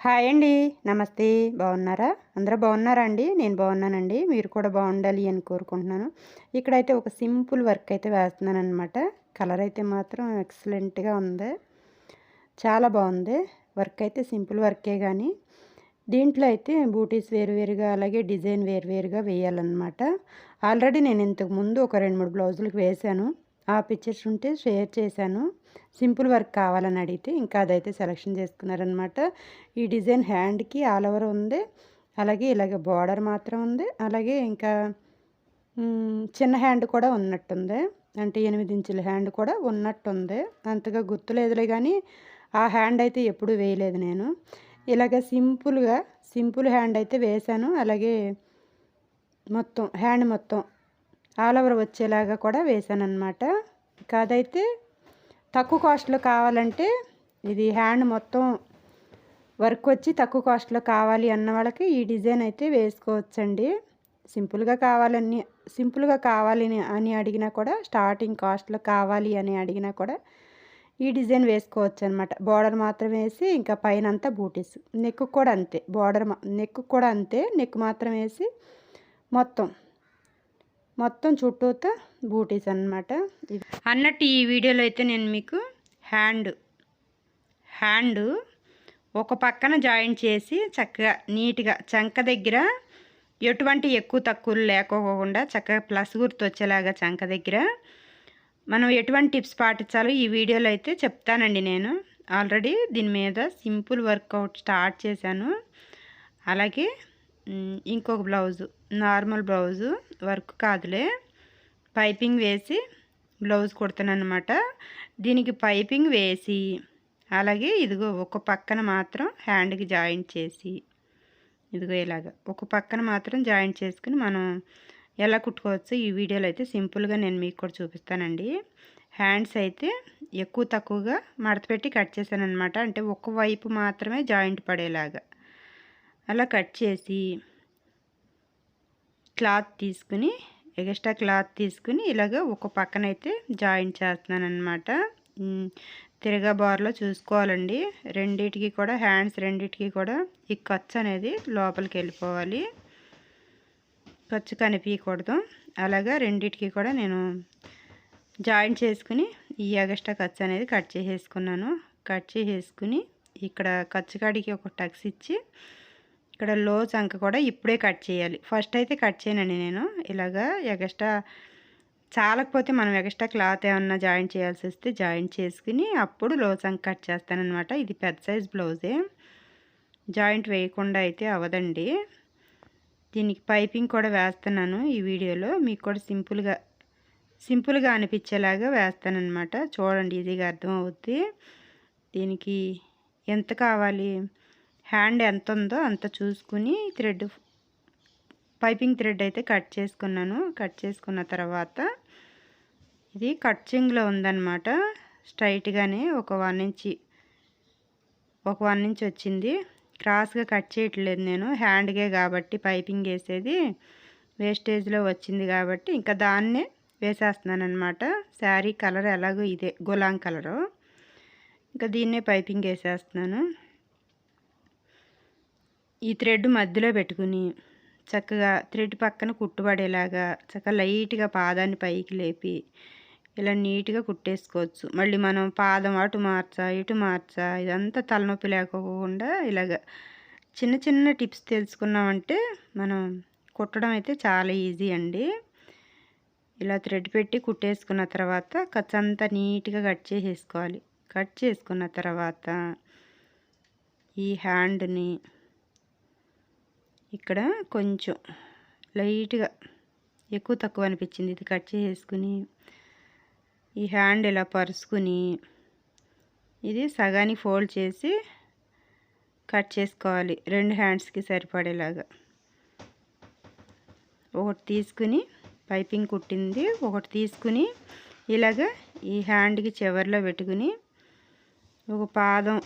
Hi అండి. నమస్తే. బాగున్నారా? అందరూ బాగున్నారా అండి? నేను బాగున్నానండి. మీరు కూడా బాగుండాలి అని కోరుకుంటున్నాను. ఇక్కడైతే ఒక సింపుల్ వర్క్ అయితే వేస్తున్నాను అనమాట కలర్ అయితే మాత్రం ఎక్సలెంట్గా ఉంది. చాలా బాగుంది. వర్క్ అయితే సింపుల్ వర్కే కానీ దీంట్లో అయితే బూటీస్ వేరువేరుగా అలాగే డిజైన్ వేరువేరుగా వేయాలన్నమాట. ఆల్రెడీ నేను ఇంతకు ముందు ఒక రెండు మూడు బ్లౌజులకు వేశాను ఆ పిక్చర్స్ ఉంటే షేర్ చేశాను. సింపుల్ వర్క్ కావాలని అడిగితే ఇంకా అదైతే సెలెక్షన్ చేసుకున్నారనమాట ఈ డిజైన్ హ్యాండ్కి ఆల్ ఓవర్ ఉంది. అలాగే ఇలాగే బార్డర్ మాత్రం ఉంది. అలాగే ఇంకా చిన్న హ్యాండ్ కూడా ఉన్నట్టుంది. అంటే ఎనిమిది ఇంచుల హ్యాండ్ కూడా ఉన్నట్టుంది. అంతగా గుర్తులేదులే కానీ ఆ హ్యాండ్ అయితే ఎప్పుడు వేయలేదు నేను. ఇలాగ సింపుల్గా సింపుల్ హ్యాండ్ అయితే వేశాను. అలాగే మొత్తం హ్యాండ్ మొత్తం ఆల్ ఓవర్ వచ్చేలాగా కూడా వేసాను అనమాట కాదైతే తక్కువ కాస్ట్లో కావాలంటే ఇది హ్యాండ్ మొత్తం వర్క్ వచ్చి తక్కువ కాస్ట్లో కావాలి అన్న వాళ్ళకి ఈ డిజైన్ అయితే వేసుకోవచ్చండి. సింపుల్గా కావాలని సింపుల్గా కావాలి అని అడిగినా కూడా స్టార్టింగ్ కాస్ట్లో కావాలి అని అడిగినా కూడా ఈ డిజైన్ వేసుకోవచ్చు అనమాట బార్డర్ మాత్రం వేసి ఇంకా పైన అంతా బూటీస్. నెక్ కూడా అంతే బార్డర్ నెక్ కూడా అంతే నెక్ మాత్రం వేసి మొత్తం మొత్తం చుట్టూతో బూటీస్ అనమాట అన్నట్టు ఈ వీడియోలో అయితే నేను మీకు హ్యాండ్ హ్యాండ్ ఒక పక్కన జాయిన్ చేసి చక్కగా నీట్గా చంక దగ్గర ఎటువంటి ఎక్కువ తక్కువలు లేకోకుండా చక్కగా ప్లస్ గుర్తు వచ్చేలాగా చంక దగ్గర మనం ఎటువంటి టిప్స్ పాటించాలో ఈ వీడియోలో అయితే చెప్తానండి నేను. ఆల్రెడీ దీని మీద సింపుల్ వర్కౌట్ స్టార్ట్ చేశాను. అలాగే ఇంకొక బ్లౌజు. నార్మల్ బ్లౌజు వర్క్ కాదులే. పైపింగ్ వేసి బ్లౌజ్ కుడతాను అనమాట దీనికి పైపింగ్ వేసి అలాగే ఇదిగో ఒక పక్కన మాత్రం హ్యాండ్కి జాయింట్ చేసి ఇదిగో ఇలాగ ఒక పక్కన మాత్రం జాయింట్ చేసుకుని మనం ఎలా కుట్టుకోవచ్చు ఈ వీడియోలో అయితే సింపుల్గా నేను మీకు కూడా చూపిస్తానండి. హ్యాండ్స్ అయితే ఎక్కువ తక్కువగా మడత పెట్టి కట్ చేశాను అనమాట అంటే ఒక వైపు మాత్రమే జాయింట్ పడేలాగా. అలా కట్ చేసి క్లాత్ తీసుకుని ఎగస్ట్రా క్లాత్ తీసుకుని ఇలాగ ఒక పక్కన అయితే జాయిన్ చేస్తున్నాను అనమాట తిరగా బార్లో చూసుకోవాలండి. రెండిటికి కూడా హ్యాండ్స్ రెండిటికి కూడా ఈ ఖర్చు అనేది లోపలికి వెళ్ళిపోవాలి. ఖర్చు కనిపించకూడదు అలాగా రెండిటికి కూడా నేను జాయిన్ చేసుకుని ఈ ఎగస్ట్రా ఖర్చు అనేది కట్ చేసేసుకున్నాను. కట్ చేసేసుకుని ఇక్కడ ఖర్చు కాడికి ఒక టక్స్ ఇచ్చి ఇక్కడ లో చంక కూడా ఇప్పుడే కట్ చేయాలి. ఫస్ట్ అయితే కట్ చేయనండి నేను. ఇలాగా ఎగస్ట్రా చాలకపోతే మనం ఎక్స్ట్రా క్లాత్ ఏమన్నా జాయింట్ చేయాల్సి వస్తే జాయింట్ చేసుకుని అప్పుడు లో చంక కట్ చేస్తానమాట ఇది పెద్ద సైజ్ బ్లౌజే. జాయింట్ వేయకుండా అయితే అవదండి దీనికి పైపింగ్ కూడా వేస్తున్నాను ఈ వీడియోలో. మీకు కూడా సింపుల్గా సింపుల్గా అనిపించేలాగా వేస్తానమాట చూడండి ఈజీగా అర్థమవుద్ది దీనికి ఎంత కావాలి? హ్యాండ్ ఎంత ఉందో అంత చూసుకుని థ్రెడ్ పైపింగ్ థ్రెడ్ అయితే కట్ చేసుకున్నాను. కట్ చేసుకున్న తర్వాత ఇది కట్చింగ్లో ఉందన్నమాట. స్ట్రైట్గానే ఒక వన్ ఇంచి ఒక వన్ ఇంచ్ వచ్చింది. క్రాస్గా కట్ చేయట్లేదు నేను. హ్యాండ్గే కాబట్టి పైపింగ్ వేసేది వేస్టేజ్లో వచ్చింది కాబట్టి ఇంకా దాన్నే వేసేస్తున్నాను అనమాట శారీ కలర్ ఎలాగో ఇదే గులాం కలరు. ఇంకా దీన్నే పైపింగ్ వేసేస్తున్నాను. ఈ థ్రెడ్ మధ్యలో పెట్టుకుని చక్కగా థ్రెడ్ పక్కన కుట్టుబడేలాగా చక్కగా లైట్గా పాదాన్ని పైకి లేపి ఇలా నీట్గా కుట్టేసుకోవచ్చు. మళ్ళీ మనం పాదం అటు మార్చా ఇటు మార్చా ఇదంతా తలనొప్పి లేకోకుండా ఇలాగ చిన్న చిన్న టిప్స్ తెలుసుకున్నామంటే మనం కుట్టడం అయితే చాలా ఈజీ అండి. ఇలా థ్రెడ్ పెట్టి కుట్టేసుకున్న తర్వాత కచ్చంతా నీట్గా కట్ చేసేసుకోవాలి. కట్ చేసుకున్న తర్వాత ఈ హ్యాండ్ని ఇక్కడ కొంచెం లైట్గా ఎక్కువ తక్కువ అనిపించింది. ఇది కట్ చేసుకుని ఈ హ్యాండ్ ఇలా పరుచుకుని ఇది సగానికి ఫోల్డ్ చేసి కట్ చేసుకోవాలి. రెండు హ్యాండ్స్కి సరిపడేలాగా. ఒకటి తీసుకుని పైపింగ్ కుట్టింది. ఒకటి తీసుకుని ఇలాగ ఈ హ్యాండ్కి చివరిలో పెట్టుకుని ఒక పాదం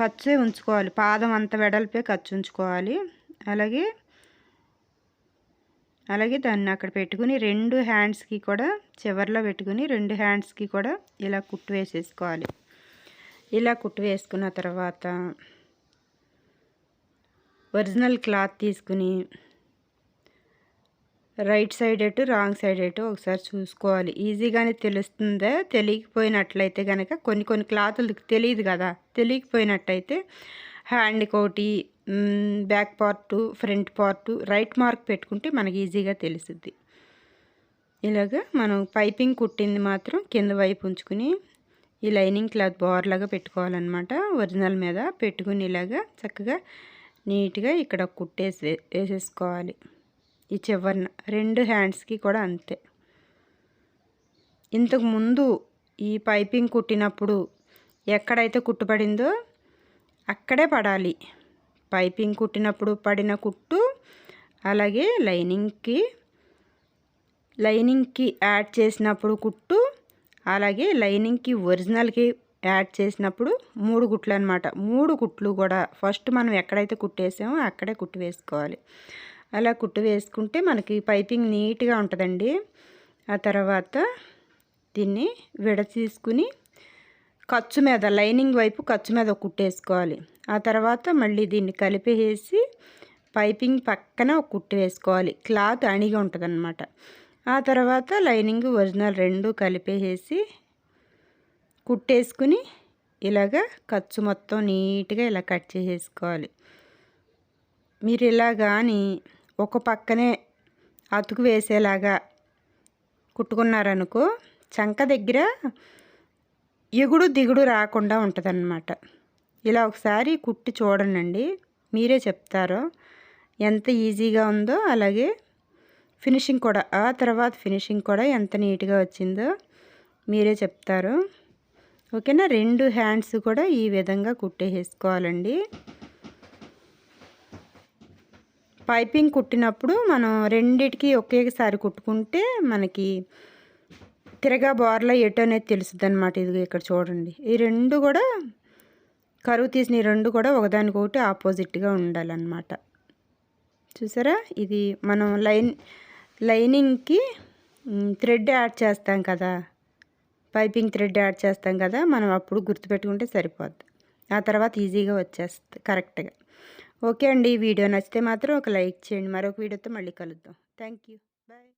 ఖర్చే ఉంచుకోవాలి. పాదం అంత వెడల్పే ఖర్చు ఉంచుకోవాలి. అలాగే అలాగే దాన్ని అక్కడ పెట్టుకుని రెండు హ్యాండ్స్కి కూడా చివరిలో పెట్టుకుని రెండు హ్యాండ్స్కి కూడా ఇలా కుట్టు వేసేసుకోవాలి. ఇలా కుట్టు వేసుకున్న తర్వాత ఒరిజినల్ క్లాత్ తీసుకుని రైట్ సైడ్ ఎటు రాంగ్ సైడ్ ఎటు ఒకసారి చూసుకోవాలి. ఈజీగానే తెలుస్తుందా? తెలియకపోయినట్లయితే కనుక కొన్ని కొన్ని క్లాతులు తెలియదు కదా? తెలియకపోయినట్టయితే హ్యాండ్ కోటి back part front part right mark పెట్టుకుంటే మనకి ఈజీగా తెలుస్తుంది ఇలాగ మనం పైపింగ్ కుట్టింది మాత్రం కింద వైపు ఉంచుకుని ఈ లైనింగ్ క్లాత్ బోర్లాగా పెట్టుకోవాలన్నమాట. ఒరిజినల్ మీద పెట్టుకుని ఇలాగా చక్కగా నీట్గా ఇక్కడ కుట్టేసి వేసేసుకోవాలి. ఈ చివరిన రెండు హ్యాండ్స్కి కూడా అంతే. ఇంతకు ముందు ఈ పైపింగ్ కుట్టినప్పుడు ఎక్కడైతే కుట్టుపడిందో అక్కడే పడాలి. పైపింగ్ కుట్టినప్పుడు పడిన కుట్టు అలాగే లైనింగ్కి లైనింగ్కి యాడ్ చేసినప్పుడు కుట్టు అలాగే లైనింగ్కి ఒరిజినల్కి యాడ్ చేసినప్పుడు మూడు కుట్లు అనమాట మూడు కుట్లు కూడా ఫస్ట్ మనం ఎక్కడైతే కుట్టేసామో అక్కడే కుట్టు వేసుకోవాలి. అలా కుట్టు వేసుకుంటే మనకి పైపింగ్ నీట్గా ఉంటుందండి. ఆ తర్వాత దీన్ని విడ తీసుకుని ఖర్చు మీద లైనింగ్ వైపు ఖర్చు మీద కుట్టేసుకోవాలి. ఆ తర్వాత మళ్ళీ దీన్ని కలిపేసి పైపింగ్ పక్కన ఒక కుట్టు వేసుకోవాలి. క్లాత్ అణిగి ఉంటుందన్నమాట. ఆ తర్వాత లైనింగ్ ఒరిజినల్ రెండు కలిపేసి కుట్టేసుకుని ఇలాగ ఖర్చు మొత్తం నీట్గా ఇలా కట్ చేసేసుకోవాలి. మీరు ఇలా కానీ ఒక పక్కనే అతుకు వేసేలాగా కుట్టుకున్నారనుకో చంక దగ్గర ఎగుడు దిగుడు రాకుండా ఉంటుందన్నమాట. ఇలా ఒకసారి కుట్టి చూడనండి మీరే చెప్తారు ఎంత ఈజీగా ఉందో అలాగే ఫినిషింగ్ కూడా ఆ తర్వాత ఫినిషింగ్ కూడా ఎంత నీట్గా వచ్చిందో మీరే చెప్తారు. ఓకేనా? రెండు హ్యాండ్స్ కూడా ఈ విధంగా కుట్టేసుకోవాలండి పైపింగ్ కుట్టినప్పుడు మనం రెండిటికి ఒకేసారి కుట్టుకుంటే మనకి తిరగా బోర్ల ఎటు అనేది తెలుస్తుంది అనమాట ఇది ఇక్కడ చూడండి. ఈ రెండు కూడా కరువు తీసిన ఈ రెండు కూడా ఒకదానికొకటి ఆపోజిట్గా ఉండాలన్నమాట. చూసారా? ఇది మనం లైన్ లైనింగ్కి థ్రెడ్ యాడ్ చేస్తాం కదా. పైపింగ్ థ్రెడ్ యాడ్ చేస్తాం కదా. మనం అప్పుడు గుర్తుపెట్టుకుంటే సరిపోద్ది. ఆ తర్వాత ఈజీగా వచ్చేస్తుంది కరెక్ట్గా ఓకే అండి. ఈ వీడియో నచ్చితే మాత్రం ఒక లైక్ చేయండి. మరొక వీడియోతో మళ్ళీ కలుద్దాం. Thank you bye.